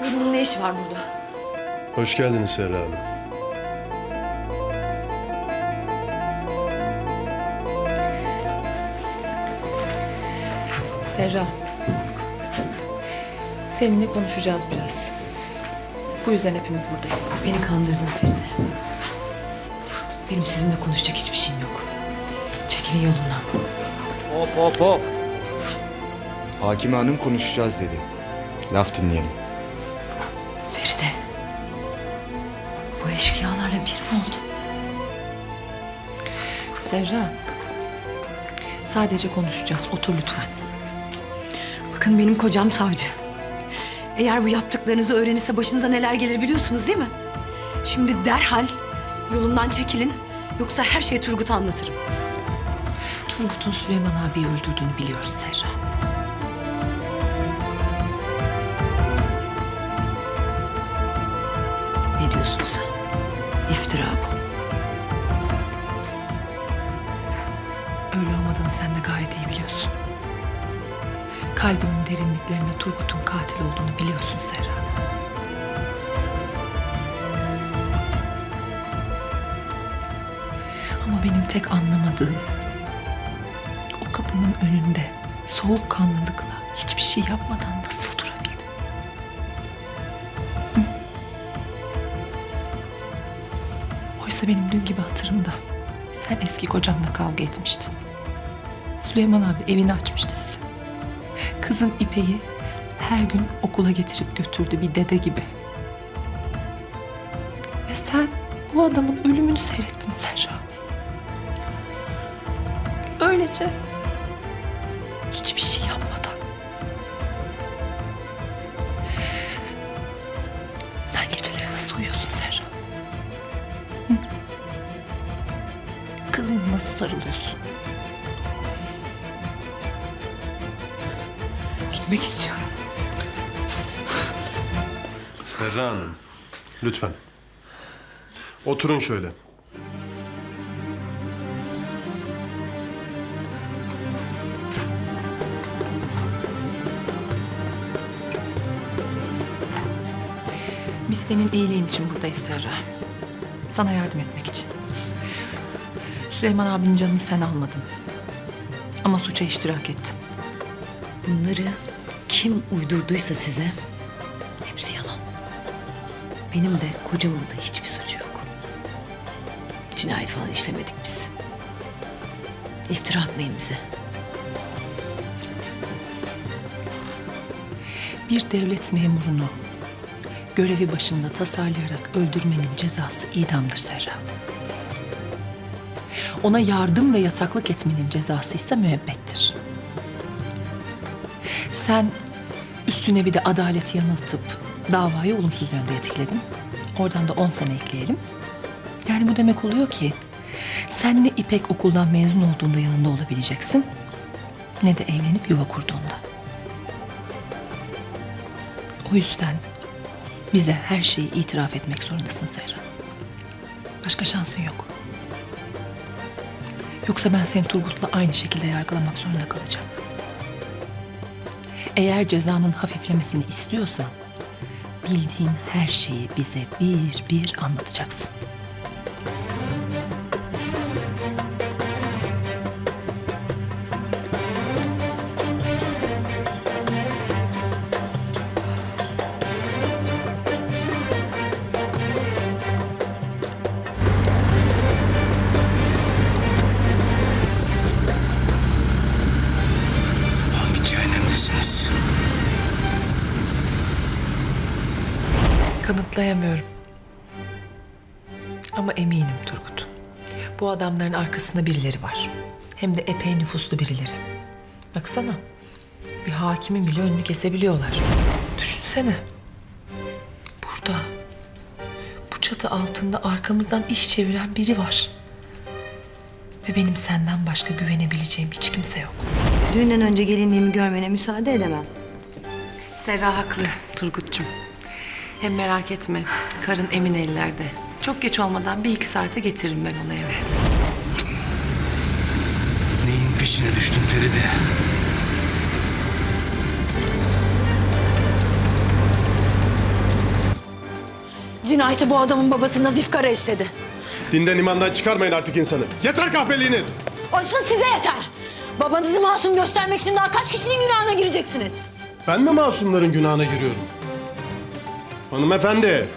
Bunun ne işi var burada? Hoş geldiniz Serra Hanım. Serra. Seninle konuşacağız biraz. Bu yüzden hepimiz buradayız. Beni kandırdın Feride. Benim sizinle konuşacak hiçbir şeyim yok. Çekilin yolundan. Hop hop hop. Hakime Hanım konuşacağız dedi. Laf dinleyelim. Serra. Sadece konuşacağız. Otur lütfen. Bakın benim kocam savcı. Eğer bu yaptıklarınızı öğrenirse başınıza neler gelir biliyorsunuz değil mi? Şimdi derhal yolumdan çekilin. Yoksa her şeyi Turgut'a anlatırım. Turgut'un Süleyman abiyi öldürdüğünü biliyoruz Serra. Ne diyorsun sen? İftira bu. Sen de gayet iyi biliyorsun. Kalbinin derinliklerinde Turgut'un katil olduğunu biliyorsun Serra. Ama benim tek anlamadığım o kapının önünde soğukkanlılıkla hiçbir şey yapmadan nasıl durabildi? Oysa benim dün gibi hatırımda sen eski kocanla kavga etmiştin. Süleyman abi evini açmıştı size. Kızın İpek'i her gün okula getirip götürdü bir dede gibi. Ve sen bu adamın ölümünü seyrettin Serra. Öylece hiçbir şey yapmadan. Sen geceleri nasıl uyuyorsun Serra? Hı? Kızına nasıl sarılıyorsun? Gitmek istiyorum. Serra Hanım, lütfen. Oturun şöyle. Biz senin iyiliğin için buradayız Serra. Sana yardım etmek için. Süleyman abinin canını sen almadın. Ama suça iştirak ettin. Bunları kim uydurduysa size hepsi yalan. Benim de kocamın da hiçbir suçu yok. Cinayet falan işlemedik biz. İftira atmayın bize. Bir devlet memurunu görevi başında tasarlayarak öldürmenin cezası idamdır Serra. Ona yardım ve yataklık etmenin cezası ise müebbettir. Sen üstüne bir de adaleti yanıltıp davayı olumsuz yönde etkiledin. Oradan da 10 sene ekleyelim. Yani bu demek oluyor ki sen ne İpek okuldan mezun olduğunda yanında olabileceksin ne de evlenip yuva kurduğunda. O yüzden bize her şeyi itiraf etmek zorundasın Zehra. Başka şansın yok. Yoksa ben seni Turgut'la aynı şekilde yargılamak zorunda kalacağım. Eğer cezanın hafiflemesini istiyorsan bildiğin her şeyi bize bir bir anlatacaksın. Hangi cehennemdesiniz? Kanıtlayamıyorum. Ama eminim Turgut. Bu adamların arkasında birileri var. Hem de epey nüfuslu birileri. Baksana. Bir hakimin bile önünü kesebiliyorlar. Düşünsene. Burada. Bu çatı altında arkamızdan iş çeviren biri var. Ve benim senden başka güvenebileceğim hiç kimse yok. Düğünden önce gelinliğimi görmene müsaade edemem. Serra haklı Turgut'cum. Hem merak etme, karın emin ellerde. Çok geç olmadan bir iki saate getiririm ben onu eve. Neyin peşine düştün Feride? Cinayeti bu adamın babası Nazif Kara işledi. Dinden imandan çıkarmayın artık insanı. Yeter kahpeliğiniz. Asıl size yeter. Babanızı masum göstermek için daha kaç kişinin günahına gireceksiniz? Ben mi masumların günahına giriyorum? Hanımefendi,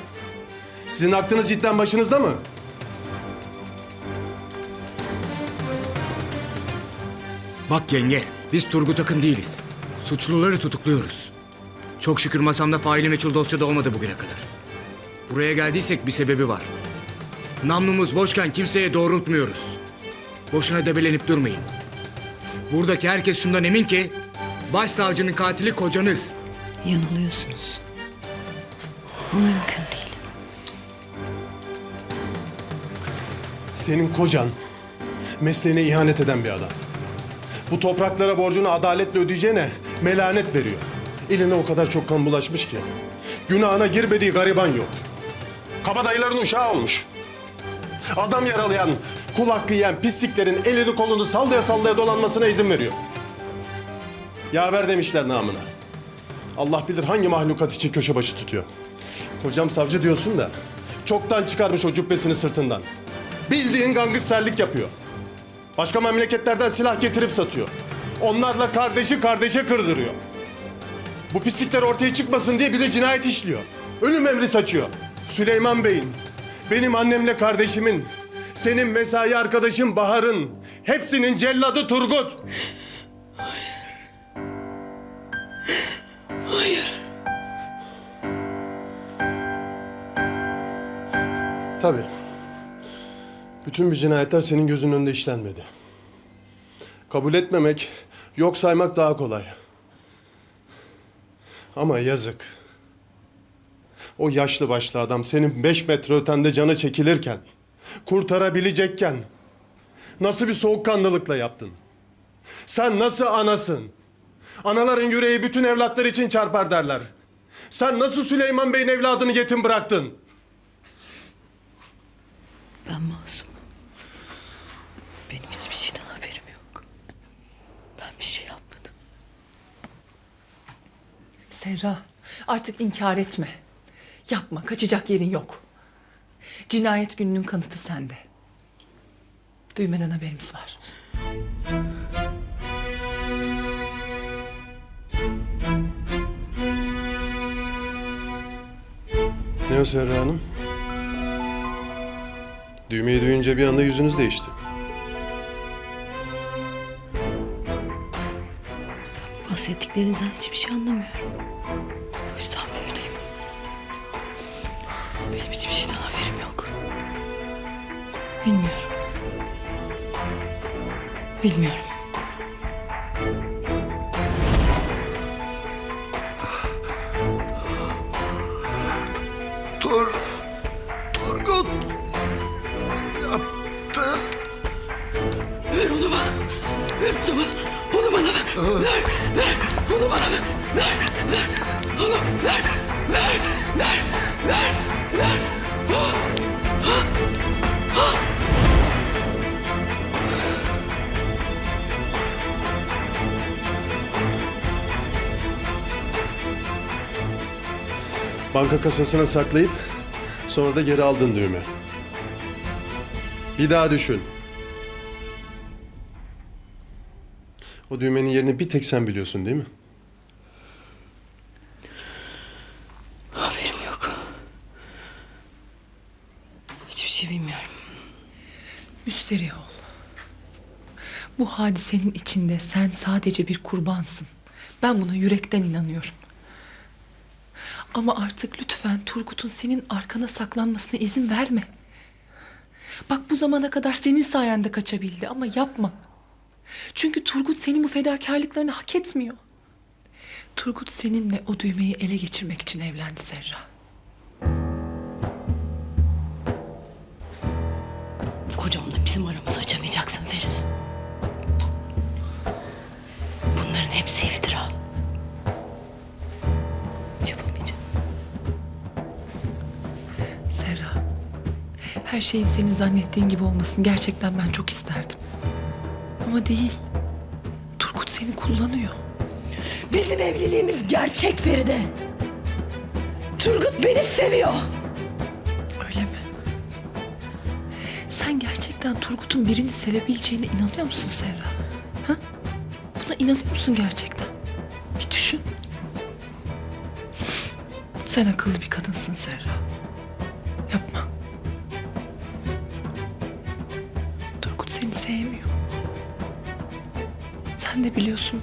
sizin aklınız cidden başınızda mı? Bak yenge, biz Turgut Akın değiliz. Suçluları tutukluyoruz. Çok şükür masamda faili meçhul dosyada olmadı bugüne kadar. Buraya geldiysek bir sebebi var. Namlumuz boşken kimseye doğrultmuyoruz. Boşuna debelenip durmayın. Buradaki herkes şundan emin ki... ...başsavcının katili kocanız. Yanılıyorsunuz. Senin kocan mesleğine ihanet eden bir adam. Bu topraklara borcunu adaletle ödeyeceğine melanet veriyor. Eline o kadar çok kan bulaşmış ki. Günahına girmediği gariban yok. Kabadayıların uşağı olmuş. Adam yaralayan, kul hakkı yiyen pisliklerin elini kolunu sallaya sallaya dolanmasına izin veriyor. Yaver demişler namına. Allah bilir hangi mahlukat için köşe başı tutuyor. Kocam savcı diyorsun da çoktan çıkarmış o cübbesini sırtından. Bildiğin gangsterlik yapıyor. Başka memleketlerden silah getirip satıyor. Onlarla kardeşi kardeşe kırdırıyor. Bu pislikler ortaya çıkmasın diye bir de cinayet işliyor. Ölüm emri saçıyor. Süleyman Bey'in, benim annemle kardeşimin, senin mesai arkadaşın Bahar'ın, hepsinin celladı Turgut. Tabii. Bütün bu cinayetler senin gözünün önünde işlenmedi. Kabul etmemek, yok saymak daha kolay. Ama yazık. O yaşlı başlı adam senin beş metre ötende canı çekilirken, kurtarabilecekken nasıl bir soğukkanlılıkla yaptın? Sen nasıl anasın? Anaların yüreği bütün evlatlar için çarpar derler. Sen nasıl Süleyman Bey'in evladını yetim bıraktın? Ben masumum. Benim hiçbir şeyden haberim yok. Ben bir şey yapmadım. Serra, artık inkar etme. Yapma, kaçacak yerin yok. Cinayet gününün kanıtı sende. Düğmeden haberimiz var. Ne o Serra Hanım? Düğmeyi duyunca bir anda yüzünüz değişti. Bahsettiklerinizden hiçbir şey anlamıyorum. Bilmiyorum. Banka kasasına saklayıp sonra da geri aldın düğme. Bir daha düşün. O düğmenin yerini bir tek sen biliyorsun değil mi? Haberim yok. Hiçbir şey bilmiyorum. Müsterih ol. Bu hadisenin içinde sen sadece bir kurbansın. Ben buna yürekten inanıyorum. Ama artık lütfen Turgut'un senin arkana saklanmasına izin verme. Bak bu zamana kadar senin sayende kaçabildi ama yapma. Çünkü Turgut senin bu fedakarlıklarını hak etmiyor. Turgut seninle o düğmeyi ele geçirmek için evlendi Serra. Kocamla bizim aramızı açamayacaksın Feride. Bunların hepsi iftira. Her şeyin senin zannettiğin gibi olmasını gerçekten ben çok isterdim. Ama değil. Turgut seni kullanıyor. Bizim evliliğimiz gerçek Feride. Turgut beni seviyor. Sen gerçekten Turgut'un birini sevebileceğine inanıyor musun Serra? Ha? Buna inanıyor musun gerçekten? Bir düşün. Sen akıllı bir kadınsın Serra. Yapma. Sen de biliyorsun.